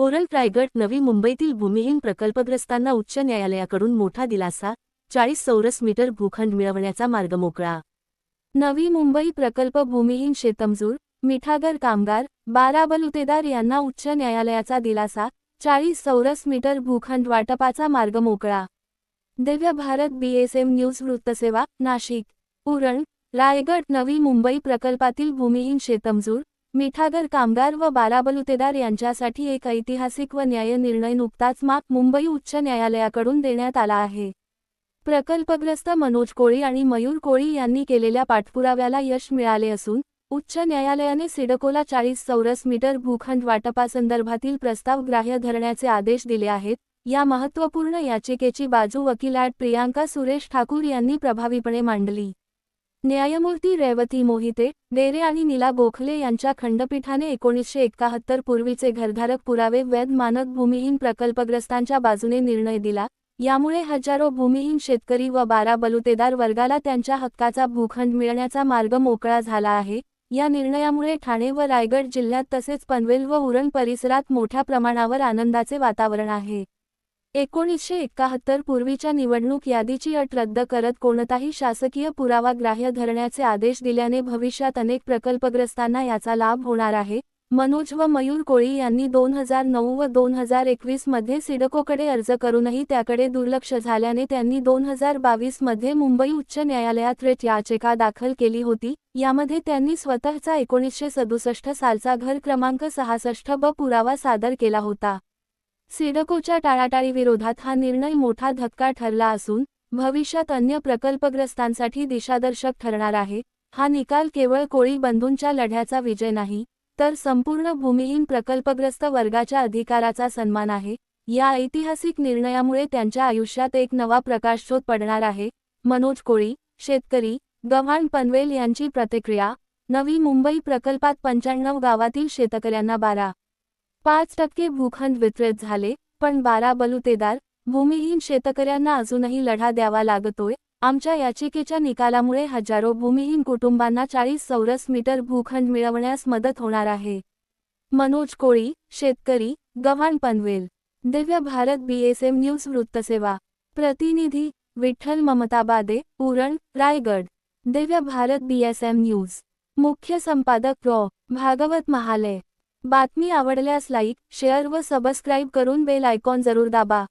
Oral Raigad नवी मुंबईतील भूमिहीन प्रकल्पग्रस्तांना उच्च न्यायालयाकडून मोठा दिलासा चाळीस चौरस मीटर भूखंड मिळवण्याचा मार्ग मोकळा. नवी मुंबई प्रकल्प भूमिहीन शेतमजूर मिठागर कामगार बारा बलुतेदार यांना उच्च न्यायालयाचा दिलासा चाळीस चौरस मीटर भूखंड वाटपाचा मार्ग मोकळा. दिव्य भारत बीएसएम न्यूज वृत्तसेवा नाशिक. उरण रायगड नवी मुंबई प्रकल्पातील भूमिहीन शेतमजूर मिठागर कामगार व बाराबलुतेदार यांच्यासाठी एक ऐतिहासिक व न्याय निर्णय नुकताच माप मुंबई उच्च न्यायालयाकडून देण्यात आला आहे. प्रकल्पग्रस्त मनोज कोळी आणि मयूर कोळी यांनी केलेल्या पाठपुराव्याला यश मिळाले असून उच्च न्यायालयाने सिडकोला चाळीस चौरस मीटर भूखंड वाटपासंदर्भातील प्रस्ताव ग्राह्य धरण्याचे आदेश दिले आहेत. या महत्त्वपूर्ण याचिकेची बाजू वकील प्रियांका सुरेश ठाकूर यांनी प्रभावीपणे मांडली. न्यायमूर्ती रेवती मोहिते डेरे आणि नीला गोखले यांच्या खंडपीठाने एकोणीसशे एकाहत्तर पूर्वीचे घरधारक पुरावे वैध मानक भूमिहीन प्रकल्पग्रस्तांच्या बाजूने निर्णय दिला. यामुळे हजारो भूमिहीन शेतकरी व बारा बलुतेदार वर्गाला त्यांच्या हक्काचा भूखंड मिळण्याचा मार्ग मोकळा झाला आहे. या निर्णयामुळे ठाणे व रायगड जिल्ह्यात तसेच पनवेल व उरण परिसरात मोठ्या प्रमाणावर आनंदाचे वातावरण आहे. एकोणीसशे एकाहत्तर पूर्वीच्या निवडणूक यादीची अट रद्द करत कोणताही शासकीय पुरावा ग्राह्य धरण्याचे आदेश दिल्याने भविष्यात अनेक प्रकल्पग्रस्तांना याचा लाभ होणार आहे. मनोज व मयूर कोळी यांनी दोन हजार नऊ व दोन हजार एकवीसमध्ये सिडकोकडे अर्ज करूनही त्याकडे दुर्लक्ष झाल्याने त्यांनी दोन हजार बावीसमध्ये मुंबई उच्च न्यायालयात रेट याचिका दाखल केली होती. यामध्ये त्यांनी स्वतःचा एकोणीसशे सदुसष्ट सालचा घर क्रमांक सहासष्ट ब पुरावा सादर केला होता. सिडकोच्या टाळाटाळीविरोधात हा निर्णय मोठा धक्का ठरला असून भविष्यात अन्य प्रकल्पग्रस्तांसाठी दिशादर्शक ठरणार आहे. हा निकाल केवळ कोळी बंधूंच्या लढ्याचा विजय नाही तर संपूर्ण भूमिहीन प्रकल्पग्रस्त वर्गाच्या अधिकाराचा सन्मान आहे. या ऐतिहासिक निर्णयामुळे त्यांच्या आयुष्यात एक नवा प्रकाशशोध पडणार आहे. मनोज कोळी शेतकरी गव्हाण पनवेल यांची प्रतिक्रिया नवी मुंबई प्रकल्पात पंच्याण्णव गावातील शेतकऱ्यांना बारा. पाच टक्के भूखंड वितरित झाले पण बारा बलुतेदार भूमिहीन शेतकऱ्यांना अजूनही लढा द्यावा लागतोय. आमच्या याचिकेच्या निकालामुळे हजारो भूमिहीन कुटुंबांना चाळीस चौरस मीटर भूखंड मिळवण्यास मदत होणार आहे. मनोज कोळी शेतकरी गव्हाण पनवेल. Divya Bharat BSM news वृत्तसेवा. प्रतिनिधी विठ्ठल ममताबादे उरण रायगड. Divya Bharat BSM news. मुख्य संपादक रॉ भागवत महालय बातमी आवडल्यास लाईक शेअर व सबस्क्राईब करून बेल आयकॉन जरूर दाबा.